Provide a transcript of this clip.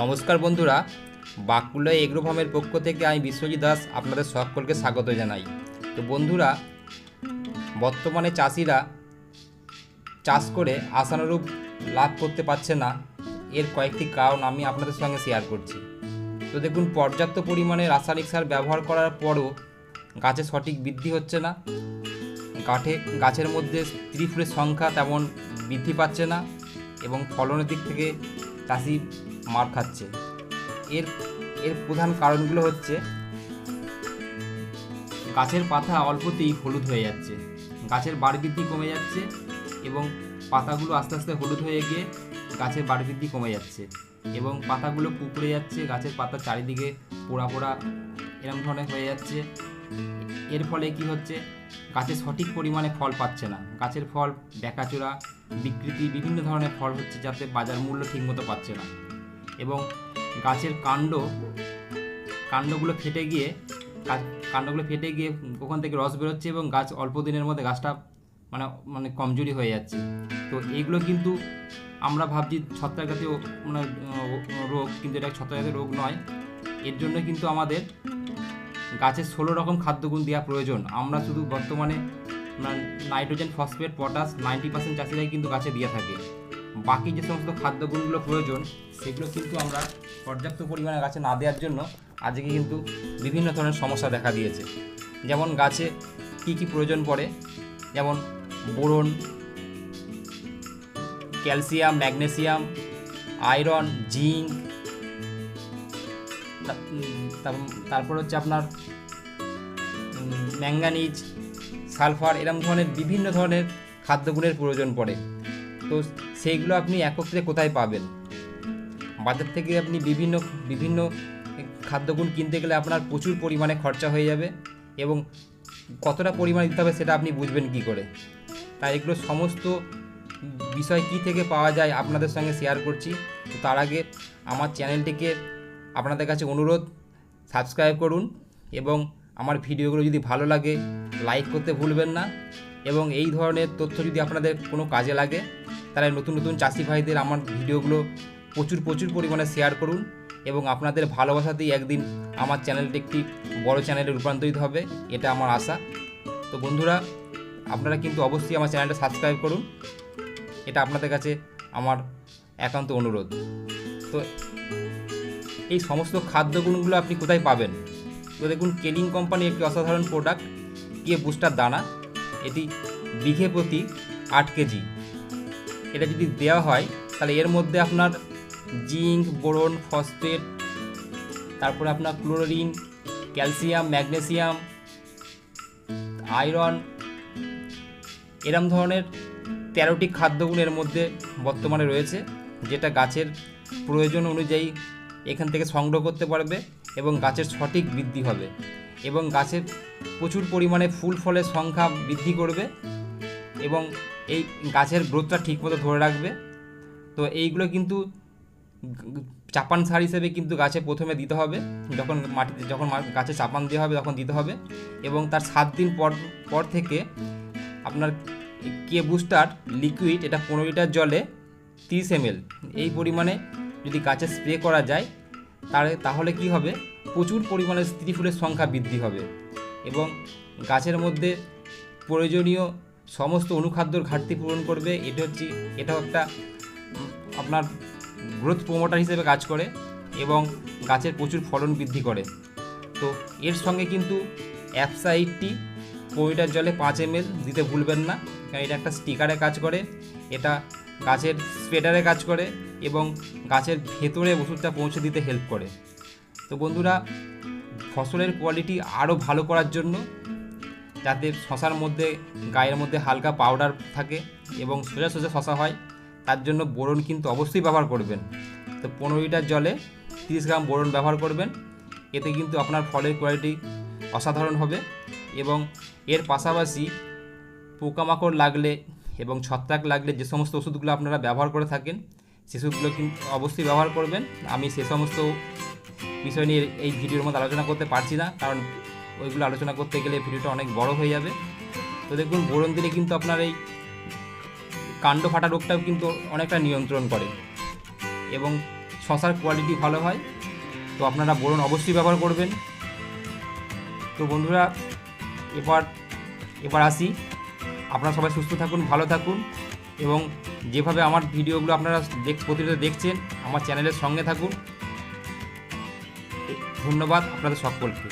নমস্কার বন্ধুরা বাঁকুড়া এগ্রো ফার্মের পক্ষ থেকে আমি বিশ্বজিৎ দাস আপনাদের সকলকে স্বাগত জানাই। তো বন্ধুরা, বর্তমানে চাষিরা চাষ করে আশানুরূপ লাভ করতে পারছে না, এর কয়েকটি কারণ আমি আপনাদের সঙ্গে শেয়ার করছি। তো দেখুন, পর্যাপ্ত পরিমাণে রাসায়নিক সার ব্যবহার করার পরও গাছে সঠিক বৃদ্ধি হচ্ছে না। গাঠে, গাছের মধ্যে স্ত্রী ফুলের সংখ্যা তেমন বৃদ্ধি পাচ্ছে না এবং ফলনের দিক থেকে চাষি মার খাচ্ছে। এর এর প্রধান কারণগুলো হচ্ছে, গাছের পাতা অল্পতেই হলুদ হয়ে যাচ্ছে। গাছের বাড় বৃদ্ধি কমে যাচ্ছে এবং পাতাগুলো আস্তে আস্তে হলুদ হয়ে গিয়ে গাছের বাড় বৃদ্ধি কমে যাচ্ছে এবং পাতাগুলো কুকড়ে যাচ্ছে, গাছের পাতা চারিদিকে পোড়া পোড়া এরকম ধরনের হয়ে যাচ্ছে। এর ফলে কি হচ্ছে? গাছের সঠিক পরিমাণে ফল পাচ্ছে না। গাছের ফল, বেকাচোরা, বিকৃতি, বিভিন্ন ধরনের ফল হচ্ছে যাতে বাজার মূল্য ঠিকমতো পাচ্ছে না। এবং গাছের কাণ্ড, কাণ্ডগুলো ফেটে গিয়ে কাণ্ডগুলো ফেটে গিয়ে ওখান থেকে রস বেরোচ্ছে এবং গাছ অল্প দিনের মধ্যে গাছটা মানে মানে কমজোরি হয়ে যাচ্ছে। তো এইগুলো কিন্তু আমরা ভাবছি ছত্রাক জাতীয় মানে রোগ, কিন্তু এটা ছত্রাক জাতীয় রোগ নয়। এর জন্য কিন্তু আমাদের গাছের ষোলো রকম খাদ্যগুণ দেওয়া প্রয়োজন। আমরা শুধু বর্তমানে nitrogen, phosphate, potash ninety percent চাষিরাই কিন্তু গাছে দিয়ে থাকে। বাকি যে সমস্ত খাদ্যগুণগুলো প্রয়োজন, সেগুলো কিন্তু আমরা পর্যাপ্ত পরিমাণে গাছে না দেওয়ার জন্য আজকে কিন্তু বিভিন্ন ধরনের সমস্যা দেখা দিয়েছে। যেমন গাছে কি কি প্রয়োজন পড়ে, যেমন boron, calcium, magnesium, iron, zinc তারপর হচ্ছে আপনার ম্যাঙ্গানিজ, সালফার এরকম ধরনের বিভিন্ন ধরনের খাদ্যগুণের প্রয়োজন পড়ে। তো সেইগুলো আপনি একত্রে কোথায় পাবেন? বাজার থেকে আপনি বিভিন্ন বিভিন্ন খাদ্যগুণ কিনতে গেলে আপনার প্রচুর পরিমাণে খরচা হয়ে যাবে এবং কতটা পরিমাণে দিতে হবে সেটা আপনি বুঝবেন কি করে। তাই এগুলো সমস্ত বিষয় কি থেকে পাওয়া যায় আপনাদের সঙ্গে শেয়ার করছি। তো তার আগে আমার চ্যানেলটিকে আপনাদের কাছে অনুরোধ সাবস্ক্রাইব করুন এবং আমার ভিডিওগুলো যদি ভালো লাগে লাইক করতে ভুলবেন না এবং এই ধরনের তথ্য যদি আপনাদের কোনো কাজে লাগে তাহলে নতুন নতুন চাষি ভাইদের আমার ভিডিওগুলো প্রচুর প্রচুর পরিমাণে শেয়ার করুন এবং আপনাদের ভালোবাসাতেই একদিন আমার চ্যানেলটি একটি বড় চ্যানেলে রূপান্তরিত হবে, এটা আমার আশা। তো বন্ধুরা, আপনারা কিন্তু অবশ্যই আমার চ্যানেলটা সাবস্ক্রাইব করুন, এটা আপনাদের কাছে আমার একান্ত অনুরোধ। তো এই সমস্ত খাদ্যগুণগুলো আপনি কোথায় পাবেন? তো দেখুন কেলিং কোম্পানি একটি অসাধারণ প্রোডাক্ট গিয়ে বুস্টার দানা, এটি বিঘে প্রতি আট কেজি। এটা যদি দেওয়া হয়, তাহলে এর মধ্যে আপনার জিঙ্ক, বোরন, ফসফেট, তারপরে আপনার ক্লোরিন ক্যালসিয়াম, ম্যাগনেসিয়াম, আয়রন, এরম ধরনের তেরোটি খাদ্যগুণের মধ্যে বর্তমানে রয়েছে, যেটা গাছের প্রয়োজন অনুযায়ী এখান থেকে সংগ্রহ করতে পারবে এবং গাছের সঠিক বৃদ্ধি হবে এবং গাছের প্রচুর পরিমাণে ফুল ফলের সংখ্যা বৃদ্ধি করবে এবং এই গাছের গ্রোথটা ঠিকমতো ধরে রাখবে। তো এইগুলো কিন্তু চাপান সার হিসেবে কিন্তু গাছে প্রথমে দিতে হবে। যখন মাটিতে যখন গাছে চাপান দেওয়া হবে তখন দিতে হবে। এবং তার সাত দিন পর পর থেকে আপনার কে বুস্টার লিকুইড এটা পনেরো লিটার জলে তিরিশ এমএল। এই পরিমাণে যদি গাছে স্প্রে করা যায় তাহলে তাহলে কি হবে? প্রচুর পরিমাণে স্ত্রী ফুলের সংখ্যা বৃদ্ধি হবে। এবং গাছের মধ্যে প্রয়োজনীয় সমস্ত অনুখাদ্যর ঘাটতি পূরণ করবে, এটা হচ্ছে, এটাও একটা আপনার গ্রোথ প্রমোটার হিসেবে কাজ করে এবং গাছের প্রচুর ফলন বৃদ্ধি করে। তো এর সঙ্গে কিন্তু অ্যাপসাইটটি পনেরোটার জলে পাঁচ এম দিতে ভুলবেন না, কারণ এটা একটা স্টিকারে কাজ করে, এটা গাছের স্প্রেডারে কাজ করে এবং গাছের ভেতরে ওষুধটা পৌঁছে দিতে হেল্প করে। তো বন্ধুরা, ফসলের কোয়ালিটি আরও ভালো করার জন্য যাতে শশার মধ্যে, গায়ের মধ্যে হালকা পাউডার থাকে এবং সোজা সোজা শশা হয়, তার জন্য বোরন কিন্তু অবশ্যই ব্যবহার করবেন। তো পনেরো লিটার জলে তিরিশ গ্রাম বোরন ব্যবহার করবেন। এতে কিন্তু আপনার ফলের কোয়ালিটি অসাধারণ হবে এবং এর পাশাপাশি পোকামাকড় লাগলে এবং ছত্রাক লাগলে যে সমস্ত ওষুধগুলো আপনারা ব্যবহার করে থাকেন, সেসবগুলো কিন্তু অবশ্যই ব্যবহার করবেন। আমি সে সমস্ত বিষয় নিয়ে এই ভিডিওর মধ্যে আলোচনা করতে পারছি না, কারণ ওইগুলো আলোচনা করতে গেলে ভিডিওটা অনেক বড় হয়ে যাবে। তো দেখুন বোরন দিলে কিন্তু আপনার এই কাণ্ড ফাটা রোগটাও কিন্তু অনেকটা নিয়ন্ত্রণ করে এবং শশার কোয়ালিটি ভালো হয়। তো আপনারা বোরন অবশ্যই ব্যবহার করবেন। তো বন্ধুরা, এবার এবার আসি। আপনারা সবাই সুস্থ থাকুন, ভালো থাকুন এবং যেভাবে আমার ভিডিওগুলো আপনারা দেখ, প্রতিনিয়ত দেখছেন, আমার চ্যানেলের সঙ্গে থাকুন। ধন্যবাদ আপনাদের সকলকে।